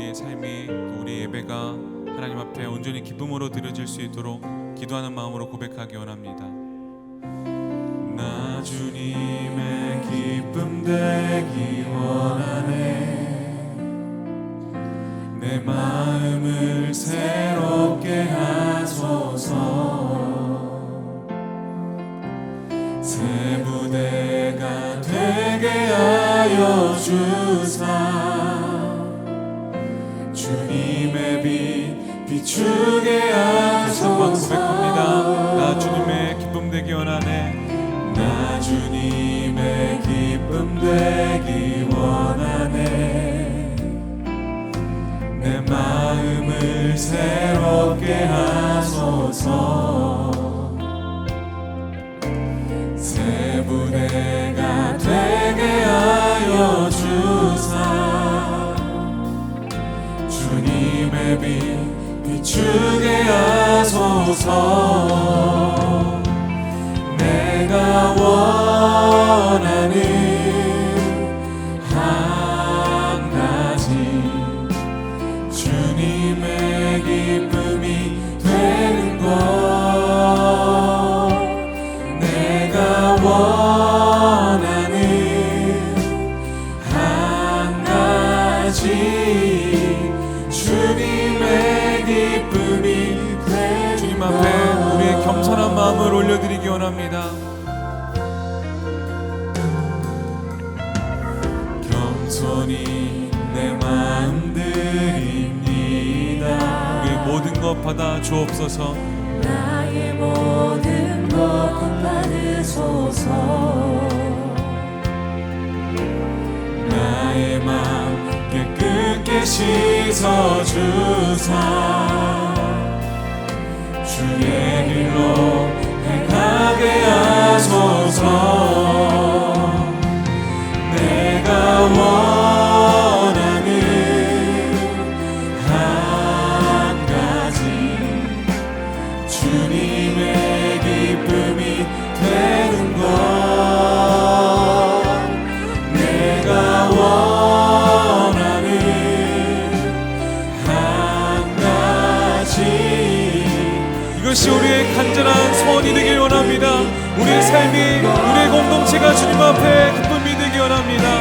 우리의 삶이 또 우리 예배가 하나님 앞에 온전히 기쁨으로 드려질 수 있도록 기도하는 마음으로 고백하기 원합니다. 나 주님의 기쁨 되기 원하네. 내 마음을 새롭게 하소서. 새 부대가 되게 하여 주사 주님의 빛 비추게 하소서. 고백합니다. 나 주님의 기쁨 되기 원하네. 나 주님의 기쁨 되기 원하네. 내 마음을 새롭게 하소서 비추게 하소서. 내가 원하는 한 가지. 주님의 기쁨이 되는 것. 내가 원하는 한 가지. 주님의 주님 앞에 우리의 겸손한 마음을 올려드리기 원합니다. 겸손히 내 마음 드립니다. 우리의 모든 것 받아 주옵소서. 나의 모든 것 받으소서. 나의 마음 씻어주사. 주의 길로 이것이 우리의 간절한 소원이 되길 원합니다. 우리의 삶이 우리의 공동체가 주님 앞에 기쁨이 되기 원합니다